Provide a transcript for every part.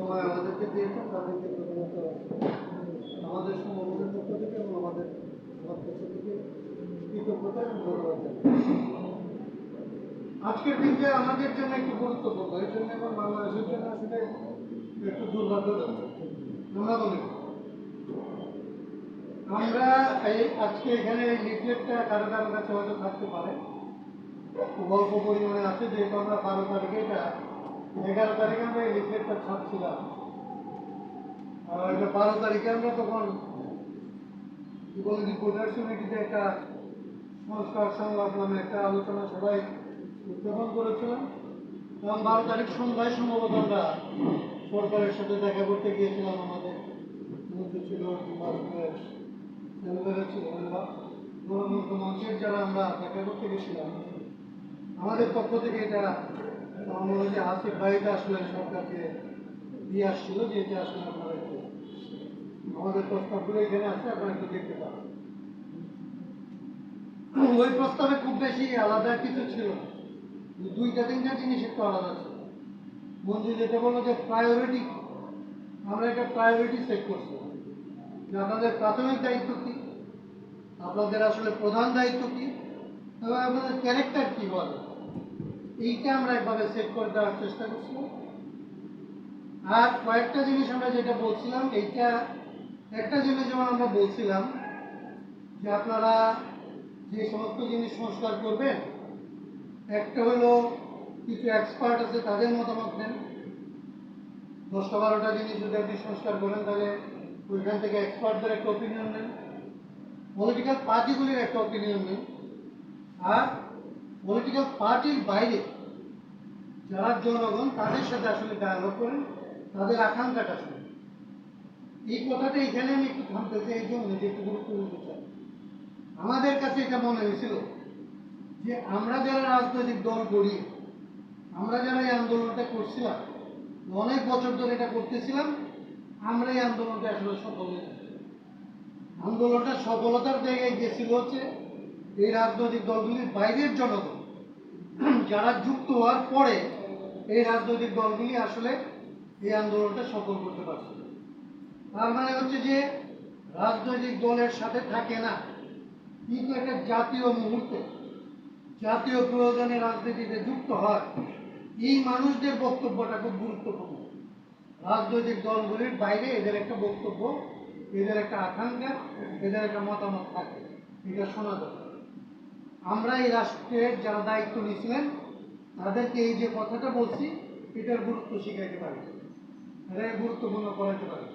সময় আমাদেরকে দিয়েছেন, তাদেরকে প্রথমত আমাদের পক্ষ থেকে এবং আমাদের পক্ষ থেকে কৃতজ্ঞতা এবং ধন্যবাদ আজকের দিনটা আমাদের জন্য একটু গুরুত্বপূর্ণ এই জন্য এবং বাংলাদেশের জন্য আসলে একটু দুর্ভাগ্যজনক। আমরা আমরা এই আজকে এখানে এই লিফলেটটা কারও কারও কাছে হয়তো থাকতে পারে, খুব অল্প পরিমাণে আছে, যেহেতু আমরা বারো তারিখে এটা এগারো তারিখে আমরা এই লিফলেটটা ছাপছিলাম আর এটা বারো তারিখে আমরা তখন বলে রিপোর্টার্স ইউনিটিতে একটা সংস্কার সংলাপ নামে একটা আলোচনা সবাই উদ্যাপন করেছিলাম। এবং বারো তারিখ সন্ধ্যায় সম্ভবত আমরা সরকারের সাথে দেখা করতে গিয়েছিলাম। আমাদের মধ্যে ছিল ছিল মঞ্চের যারা আমরা দেখা করতে গেছিলাম। আমাদের পক্ষ থেকে এটা আমার মনে হয় আসিফ আসলে সরকারকে দিয়ে আসছিল যে এটা আসলে আপনারা আমাদের প্রস্তাবগুলো এখানে আছে, আপনারা একটু দেখতে পাবেন ওই প্রস্তাবে খুব বেশি আলাদা কিছু ছিল দুইটা, তিনটা জিনিস একটু আলাদা ছিল। মঞ্জু যেটা বলল যে প্রায়োরিটি আমরা একটা প্রায়োরিটি সেট করছি। যে আপনাদের প্রাথমিক দায়িত্ব কি? আপনাদের আসলে প্রধান দায়িত্ব কি? এবং আপনাদের ক্যারেক্টার কি বলে এইটা আমরা একভাবে সেট করে দেওয়ার চেষ্টা করছিলাম আর কয়েকটা জিনিস আমরা যেটা বলছিলাম, এইটা একটা জিনিস যেমন আমরা বলছিলাম, যে আপনারা যে সমস্ত জিনিস সংস্কার করবেন, একটা হলো কিছু এক্সপার্ট আছে, তাদের মতামত নেন দশটা বারোটা জিনিস যদি আপনি সংস্কার করেন, তাহলে ওইখান থেকে এক্সপার্টদের একটা অপিনিয়ন নেন। পলিটিক্যাল পার্টিগুলির একটা ওপিনিয়ন নেন। আর পলিটিক্যাল পার্টির বাইরে যারা জনগণ, তাদের সাথে আসলে ডায়ালগ করেন তাদের আকাঙ্ক্ষাটা শুনেন এই কথাটা এখানে আমি একটু থামতে চাই, এই জন্য যে একটু গুরুত্ব দিতে চাই। আমাদের কাছে এটা মনে হয়েছিল যে আমরা যারা রাজনৈতিক দল করি আমরা যারা এই আন্দোলনটা করছিলাম, অনেক বছর ধরে এটা করতেছিলাম, আমরা এই আন্দোলনটা আসলে সফল আন্দোলনটা সফলতার জায়গায় গেছিল হচ্ছে এই রাজনৈতিক দলগুলির বাইরের জনগণ। যারা যুক্ত হওয়ার পরে এই রাজনৈতিক দলগুলি আসলে এই আন্দোলনটা সফল করতে পারছে তার মানে হচ্ছে যে রাজনৈতিক দলের সাথে থাকে না। কিন্তু একটা জাতীয় মুহূর্তে, জাতীয় প্রয়োজনে রাজনীতিতে যুক্ত হয়, এই মানুষদের বক্তব্যটা খুব গুরুত্বপূর্ণ। রাজনৈতিক দলগুলির বাইরে এদের একটা বক্তব্য, এদের একটা আকাঙ্ক্ষা, এদের একটা মতামত থাকে। এটা শোনা দরকার। আমরা এই রাষ্ট্রের যারা দায়িত্ব নিয়েছিলেন তাদেরকে এই যে কথাটা বলছি, এটার গুরুত্ব শিখাইতে পারি। এটাকে গুরুত্বপূর্ণ করাতে পারে।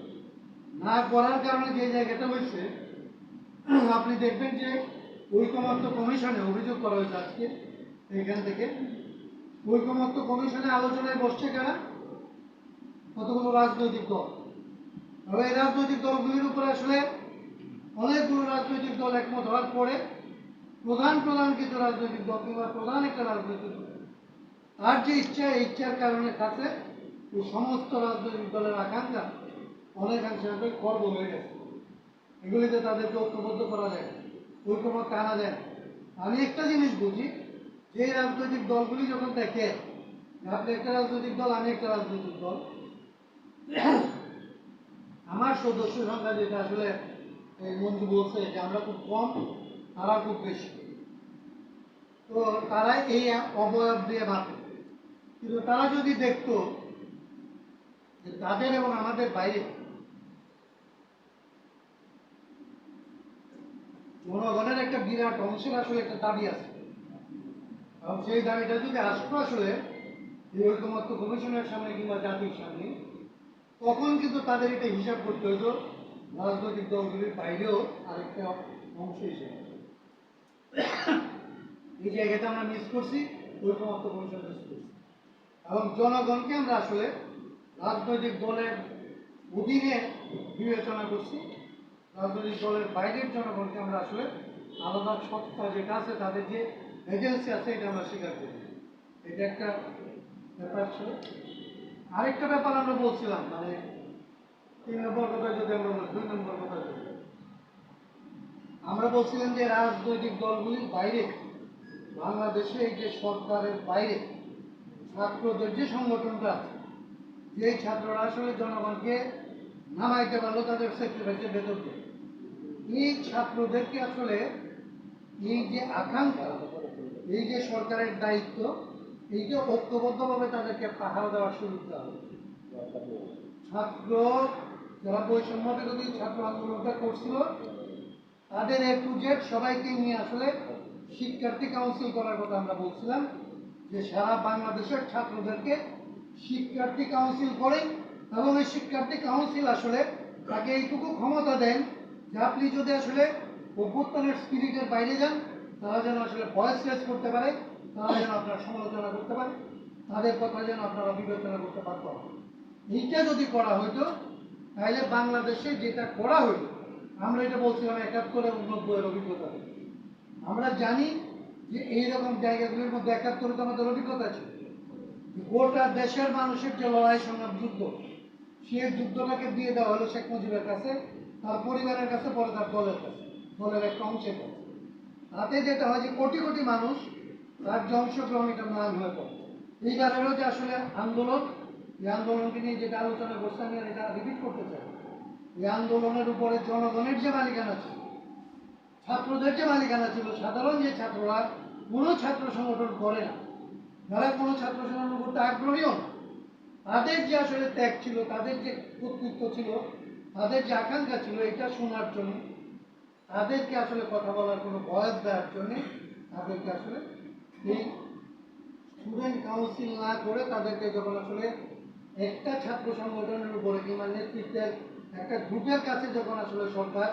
না করার কারণে যে জায়গাটা হয়েছে, আপনি দেখবেন যে ঐকমত্য কমিশনে অভিযোগ করা হয়েছে আজকে, এখান থেকে। ঐকমত্য কমিশনে আলোচনায় বসছে কারা? কতগুলো রাজনৈতিক দল? তবে এই রাজনৈতিক দলগুলির উপরে আসলে অনেকগুলো রাজনৈতিক দল একমত হওয়ার পরে প্রধান প্রধান কিছু রাজনৈতিক দল কিংবা প্রধান একটা রাজনৈতিক তার যে ইচ্ছা ইচ্ছার কারণে কাছে সমস্ত রাজনৈতিক দলের আকাঙ্ক্ষা অনেকাংশে খর্ব হয়ে গেছে। এগুলিতে তাদেরকে ঐক্যবদ্ধ করা যায় ঐক্যমত আনা যায়। আমি একটা জিনিস বুঝি, যে রাজনৈতিক দলগুলি যখন দেখে আপনি একটা রাজনৈতিক দল, আমি একটা রাজনৈতিক দল, আমার সদস্য সংখ্যা যেটা আসলে এই মঞ্জু বলছে, যে আমরা খুব কম, তারা খুব বেশি। তো তারা এই অবয়ব দিয়ে ভাবে কিন্তু তারা যদি দেখতো যে তাদের এবং আমাদের বাইরে জনগণের একটা বিরাট অংশের আসলে একটা দাবি আছে। এবং সেই দাবিটা যদি আসতো আসলে এই ঐকমত্য কমিশনের সামনে কিংবা জাতির সামনে, তখন কিন্তু তাদের এটা হিসাব করতে হতো, রাজনৈতিক দলগুলির বাইরেও আরেকটা অংশ হিসেবে। এই জায়গাটা আমরা মিস করছি, ঐকমত্য কমিশন মিস করছি। এবং জনগণকে আমরা আসলে রাজনৈতিক দলের অধীনে বিবেচনা করছি। রাজনৈতিক দলের বাইরের জনগণকে আমরা আসলে আলাদা সত্তা যেটা আছে, তাদের যে এজেন্সি আছে, এটা আমরা স্বীকার করি। এটা একটা ব্যাপার ছিল আরেকটা ব্যাপার আমরা বলছিলাম মানে তিন নম্বর কথা যদি আমরা বলি, দুই নম্বর কথা যদি আমরা বলছিলাম যে রাজনৈতিক দলগুলির বাইরে, বাংলাদেশে এই যে সরকারের বাইরে ছাত্রদের যে সংগঠনটা যে ছাত্ররা আসলে জনগণকে নামাইতে পারল, তাদের স্যাক্রিফাইসের ভেতর এই ছাত্রদেরকে আসলে এই যে আকাঙ্ক্ষা, এই যে সরকারের দায়িত্ব, এই যে ঐক্যবদ্ধভাবে তাদেরকে পাহাড় দেওয়ার সুযোগ দেওয়া ছাত্র যারা বৈষম্য বিরোধী ছাত্র আন্দোলনটা করছিল, তাদের এ টু জেড সবাইকে নিয়ে আসলে শিক্ষার্থী কাউন্সিল করার কথা আমরা বলছিলাম। যে সারা বাংলাদেশের ছাত্রদেরকে শিক্ষার্থী কাউন্সিল করেন এবং এই শিক্ষার্থী কাউন্সিল আসলে তাকে এইটুকু ক্ষমতা দেন যে আপনি যদি আসলে অভ্যুত্থানের স্পিরিটের বাইরে যান, তারা যেন আসলে ভয়েস রেস করতে পারে, তারা যেন আপনার সমালোচনা করতে পারে, তাদের কথা যেন আপনারা বিবেচনা করতে পারতো এইটা যদি করা হইতো, তাহলে বাংলাদেশে যেটা করা হইতো আমরা এটা বলছিলাম একাত্তর এবং নব্বইয়ের অভিজ্ঞতা আমরা জানি যে এইরকম জায়গাগুলির মধ্যে একাত্তরে তো আমাদের অভিজ্ঞতা ছিল। গোটা দেশের মানুষের যে লড়াই সংগ্রাম যুদ্ধ সেই যুদ্ধটাকে দিয়ে দেওয়া হলো শেখ মুজিবের কাছে, তার পরিবারের কাছে, পরে তার দলের কাছে, দলের একটা অংশের কাছে। তাতে যেটা হয় যে কোটি কোটি মানুষ তার যে অংশগ্রহণ এটা ম্লান হয়ে পড়ে। এইবারেরও যে আসলে আন্দোলন, এই আন্দোলনকে নিয়ে যেটা আলোচনা করছে, আমি আর এটা রিপিট করতে চাই এই আন্দোলনের উপরে জনগণের যে মালিকানা ছিল ছাত্রদের যে মালিকানা ছিল। সাধারণ যে ছাত্ররা কোনো ছাত্র সংগঠন করে না। যারা কোনো ছাত্র সংগঠন করতে আগ্রহীও না। তাদের যে আসলে ত্যাগ ছিল, তাদের যে কর্তৃত্ব ছিল, তাদের যে আকাঙ্ক্ষা ছিল, এটা শোনার জন্য, তাদেরকে আসলে কথা বলার কোনো বয়স দেওয়ার জন্য তাদেরকে আসলে এই স্টুডেন্ট কাউন্সিল না করে তাদেরকে যখন আসলে একটা ছাত্র সংগঠনের উপরে কিংবা নেতৃত্বের একটা গ্রুপের কাছে যখন আসলে সরকার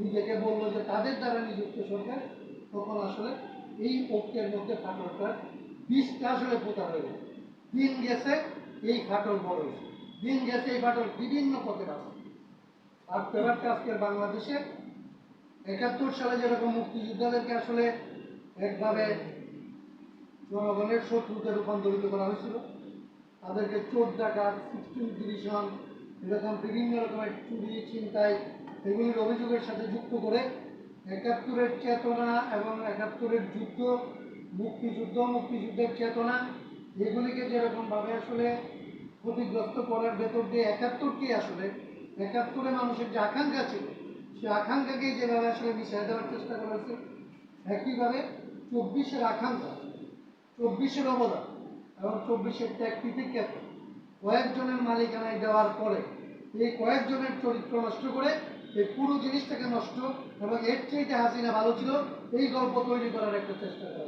নিজেকে বলল যে তাদের দ্বারা নিযুক্ত সরকার, তখন আসলে এই ঐক্যের মধ্যে ফাটলটা বীজটা আসলে পোতা হয়ে দিন গেছে, এই ফাটল বড় হয়েছে। দিন গেছে, এই ফাটল বিভিন্ন পথে আছে আর ব্যাপারটা আজকের বাংলাদেশে একাত্তর সালে যেরকম মুক্তিযোদ্ধাদেরকে আসলে একভাবে জনগণের শত্রুতে রূপান্তরিত করা হয়েছিল, তাদেরকে চোর ডাকাত, সিক্সটিন ডিভিশন, এরকম বিভিন্ন রকমের চুরি, ছিনতাই এগুলির অভিযোগের সাথে যুক্ত করে একাত্তরের চেতনা এবং একাত্তরের যুদ্ধ, মুক্তিযুদ্ধ, মুক্তিযুদ্ধের চেতনা, এগুলিকে যেরকমভাবে আসলে ক্ষতিগ্রস্ত করার ভেতর দিয়ে একাত্তরকে আসলে, একাত্তরে মানুষের যে আকাঙ্ক্ষা ছিল সে আকাঙ্ক্ষাকেই যেভাবে আসলে মিশিয়ে দেওয়ার চেষ্টা করা একইভাবে চব্বিশের আকাঙ্ক্ষা, চব্বিশের অবদান এবং চব্বিশের ত্যাগ তিতিক্ষেত্র কয়েকজনের মালিকানায় দেওয়ার পরে এই কয়েকজনের চরিত্র নষ্ট করে এই পুরো জিনিসটাকে নষ্ট এবং এর চাইতে হাসিনা ভালো ছিল, এই গল্প তৈরি করার একটা চেষ্টা করা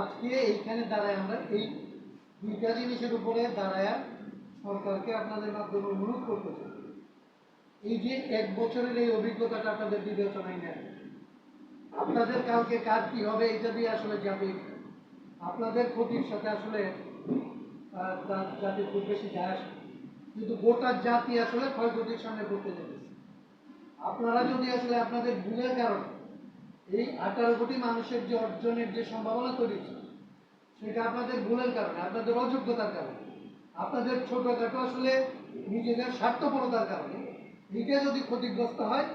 আজকে এইখানে দাঁড়ায় আমরা, এই দুইটা জিনিসের উপরে দাঁড়ায় সরকারকে আপনাদের মাধ্যমে অনুরোধ করতে চাই। এই যে এক বছরের এই অভিজ্ঞতাটা আপনাদের বিবেচনায় নেন। আপনাদের কালকে কার কি হবে, এটা দিয়ে আসলে যাবে আপনাদের ক্ষতির সাথে আসলে তার জাতির খুব বেশি যায়। কিন্তু গোটা জাতি আসলে ক্ষয়ক্ষতির সামনে পড়তে যেতেছে আপনারা যদি আসলে আপনাদের ভুলের কারণে এই আঠারো কোটি মানুষের যে অর্জনের যে সম্ভাবনা তৈরি সেটা আপনাদের ভুলের কারণে, আপনাদের অযোগ্যতার কারণে, আপনাদের ছোটখাটো আসলে নিজেদের স্বার্থপরতার কারণে, এটা যদি ক্ষতিগ্রস্ত হয়,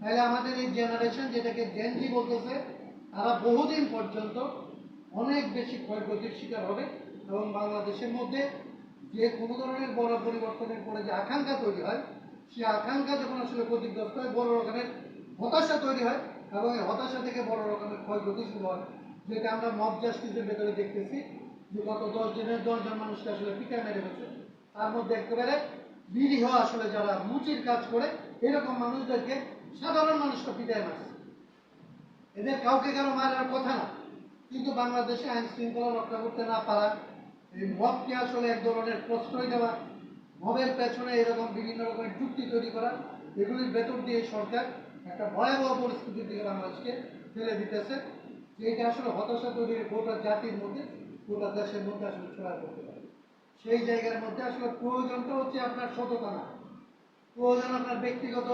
তাহলে আমাদের এই জেনারেশন যেটাকে জেনজি বলতেছে, তারা বহুদিন পর্যন্ত অনেক বেশি ক্ষয়ক্ষতির শিকার হবে এবং বাংলাদেশের মধ্যে যে কোনো ধরনের বড় পরিবর্তনের পরে যে আকাঙ্ক্ষা তৈরি হয় সেই আকাঙ্ক্ষা যখন আসলে ক্ষতিগ্রস্ত হয়, বড় রকমের হতাশা তৈরি হয় এবং এই হতাশা থেকে বড় রকমের ক্ষয়ক্ষতি শুরু হয়। যেটা আমরা মব জাস্টিসের ভেতরে দেখতেছি যে গত দশ দিনের দশজন মানুষকে আসলে পিঠা মেরে গেছে তার মধ্যে একেবারে নিরীহ আসলে যারা মুচির কাজ করে, এরকম মানুষদেরকে সাধারণ মানুষকে পিটায় মারছে। এদের কাউকে কারও মারার কথা না। কিন্তু বাংলাদেশে আইন শৃঙ্খলা রক্ষা করতে না পারা এই মবকে আসলে এক ধরনের প্রশ্রয় দেওয়া মবের পেছনে এরকম বিভিন্ন রকমের যুক্তি তৈরি করা, এগুলির ভেতর দিয়ে সরকার একটা ভয়াবহ পরিস্থিতির দিকে বাংলাদেশকে ফেলে দিতেছে যে এটা আসলে হতাশা তৈরি গোটা জাতির মধ্যে, গোটা দেশের মধ্যে আসলে ছড়া করতে পারে। সেই জায়গার মধ্যে আসলে প্রয়োজনটা হচ্ছে আপনার সততা প্রয়োজন আপনার ব্যক্তিগত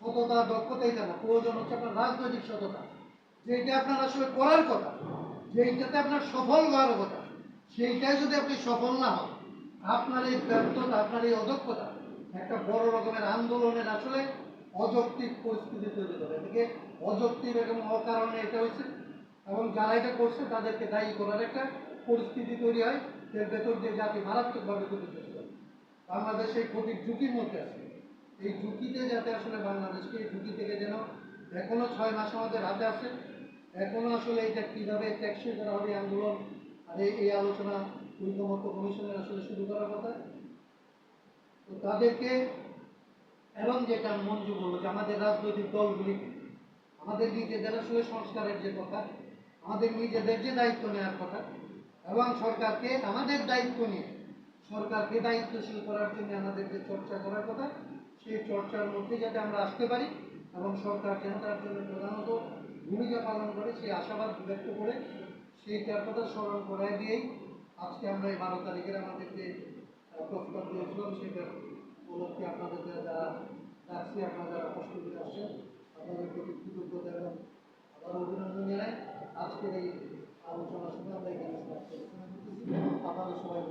সততা দক্ষতা এটা না। প্রয়োজন হচ্ছে আপনার রাজনৈতিক সততা। যেটা আপনার আসলে করার কথা যেইটাতে আপনার সফল হওয়ার কথা। সেইটাই যদি আপনি সফল না হন, আপনার এই ব্যর্থতা, আপনার এই অদক্ষতা একটা বড় রকমের আন্দোলনের আসলে অযৌক্তিক পরিস্থিতি তৈরি করে। এদিকে অযৌক্তিক এবং অকারণে এটা হয়েছে। এবং যারা এটা করছে, তাদেরকে দায়ী করার একটা পরিস্থিতি তৈরি হয় এর ভেতর দিয়ে জাতি মারাত্মকভাবে ক্ষতিগ্রস্ত। বাংলাদেশ এই ক্ষতির ঝুঁকির মধ্যে আছে। এই ঝুঁকিতে যাতে আসলে বাংলাদেশকে এই ঝুঁকি থেকে যেন এখনও ছয় মাস আমাদের হাতে আছে, এখনও আসলে এটা কীভাবে ট্যাক্সি করা হবে আন্দোলন এই আলোচনা ঐক্যমত্য কমিশনের আসলে শুরু করার কথা, তো তাদেরকে এবং যেটা মঞ্জু বলল যে আমাদের রাজনৈতিক দলগুলিকে আমাদের নিজেদের আসলে সংস্কারের যে কথা, আমাদের নিজেদের যে দায়িত্ব নেওয়ার কথা, এবং সরকারকে, আমাদের দায়িত্ব নিয়ে সরকারকে দায়িত্বশীল করার জন্য আমাদের যে চর্চা করার কথা, সেই চর্চার মধ্যে যাতে আমরা আসতে পারি, এবং সরকার যেন তার জন্য প্রধানত ভূমিকা পালন করে, সেই আশাবাদ ব্যক্ত করে সেইটার কথা স্মরণ করাই দিয়েই আজকে আমরা এই বারো তারিখের আমাদের যে প্রস্তাব দিয়েছিলাম সেটার উপলক্ষে আপনাদের যারা ডাকছি আপনারা যারা কষ্ট করে আসছেন, আপনাদের প্রতি কৃতজ্ঞতা এবং আবার অভিনন্দন জানাই। আজকের এই আলোচনা সঙ্গে আমরা এখানে আপনাদের সবাই